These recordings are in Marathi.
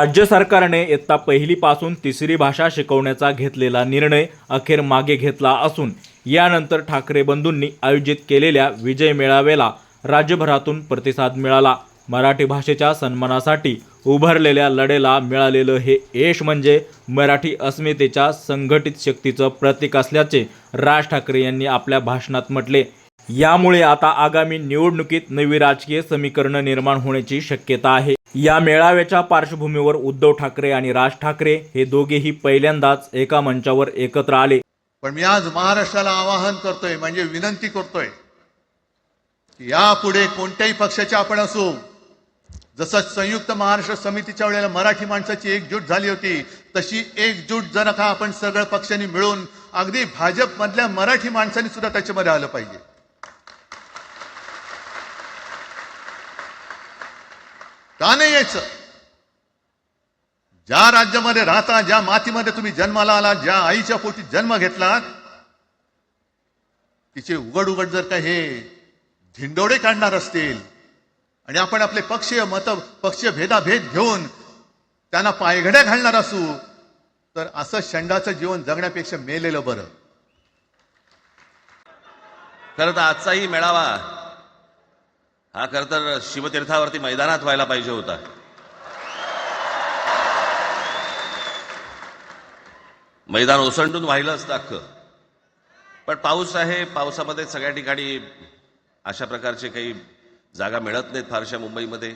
राज्य सरकारने इयत्ता पहिलीपासून तिसरी भाषा शिकवण्याचा घेतलेला निर्णय अखेर मागे घेतला असून यानंतर ठाकरे बंधूंनी आयोजित केलेल्या विजय मेळाव्याला राज्यभरातून प्रतिसाद मिळाला. मराठी भाषेच्या सन्मानासाठी उभारलेल्या लढेला मिळालेलं हे यश म्हणजे मराठी अस्मितेच्या संघटित शक्तीचं प्रतीक असल्याचे राज ठाकरे यांनी आपल्या भाषणात म्हटले. यामुळे आता आगामी निवडणुकीत नवी राजकीय समीकरणं निर्माण होण्याची शक्यता आहे. या मेळाव्याच्या पार्श्वभूमीवर उद्धव ठाकरे आणि राज ठाकरे हे दोघेही पहिल्यांदाच एका मंचावर एकत्र आले. पण मी आज महाराष्ट्राला आवाहन करतोय म्हणजे विनंती करतोय यापुढे कोणत्याही पक्षाचे आपण असू जसं संयुक्त महाराष्ट्र समितीच्या वेळेला मराठी माणसाची एकजूट झाली होती तशी एकजूट जर का आपण सगळ्या पक्षांनी मिळून अगदी भाजपमधल्या मराठी माणसांनी सुद्धा त्याच्यामध्ये आलं पाहिजे. का नाही यायचं. ज्या राज्यामध्ये राहता ज्या मातीमध्ये तुम्ही जन्माला आला ज्या आईच्या पोटी जन्म घेतलात तिचे उघड उघड जर का हे धिंडोडे काढणार असतील आणि आपण आपले पक्षीय मत पक्षीय भेदाभेद घेऊन त्यांना पायघड्या घालणार असू तर असं शंडाचं जीवन जगण्यापेक्षा मेलेलं बरं. खरं तर आजचाही मेळावा हा खरं तर शिवतीर्थावरती मैदानात व्हायला पाहिजे होता. मैदान ओसंडून व्हायलं असतं अख्खं. पण पाऊस आहे पावसामध्ये सगळ्या ठिकाणी अशा प्रकारचे काही जागा मिळत नाहीत फारशा मुंबईमध्ये.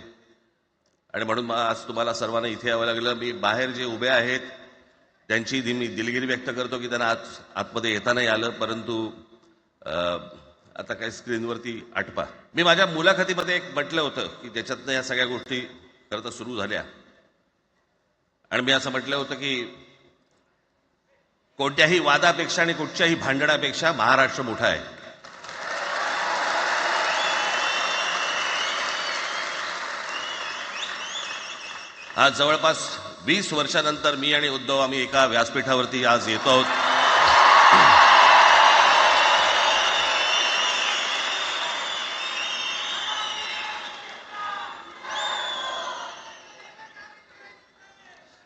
आणि म्हणून मग आज तुम्हाला सर्वांना इथे यावं लागलं. मी बाहेर जे उभे आहेत त्यांची मी दिलगिरी व्यक्त करतो की त्यांना आत आतमध्ये येता नाही आलं. परंतु आता काय स्क्रीनवरती आटपा. मी माझ्या मुलाखतीमध्ये एक म्हटलं होतं की त्याच्यातनं या सगळ्या गोष्टी खरं तर सुरू झाल्या. आणि मी असं म्हटलं होतं की कोणत्याही वादापेक्षा आणि कुठच्याही भांडणापेक्षा महाराष्ट्र मोठा आहे. आज जवळपास वीस वर्षानंतर मी आणि उद्धव आम्ही एका व्यासपीठावरती आज येतो आहोत.